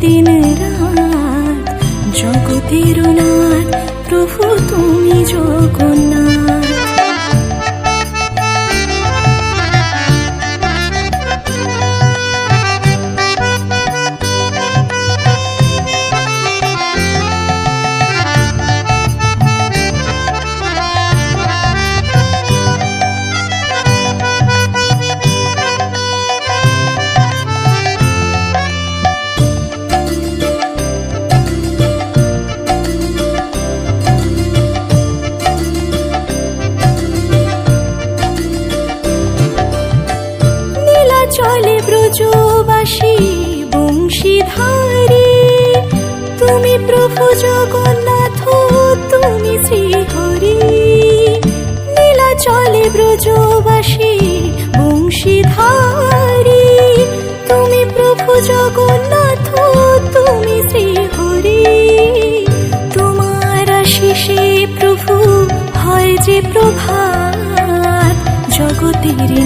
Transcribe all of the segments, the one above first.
দিন রাত জগতের নাথ ব্রজবাসী বংশীধারী। তুমি প্রভু জগন্নাথ, তুমি শ্রীহরি। নীলা চলে ব্রজবাসী, বংশীধারী। তুমি প্রভু জগন্নাথ, তুমি শ্রীহরি। তোমার আশিসে প্রভু হয় যে প্রভাত, জগতের প্রভু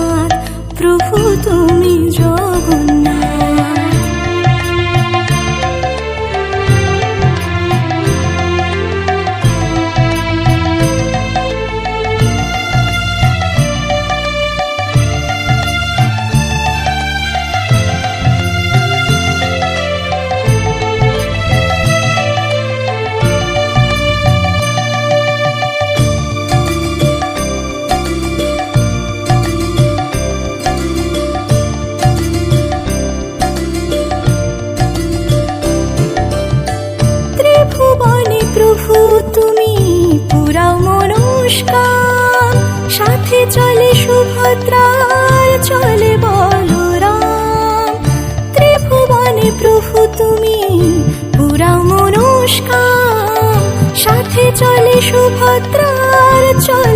চলে সুভদ্রার চলে বলরাম। ত্রিভুবনে প্রভু তুমি পুরা মনস্কার সাথে চলে সুভদ্রার চলে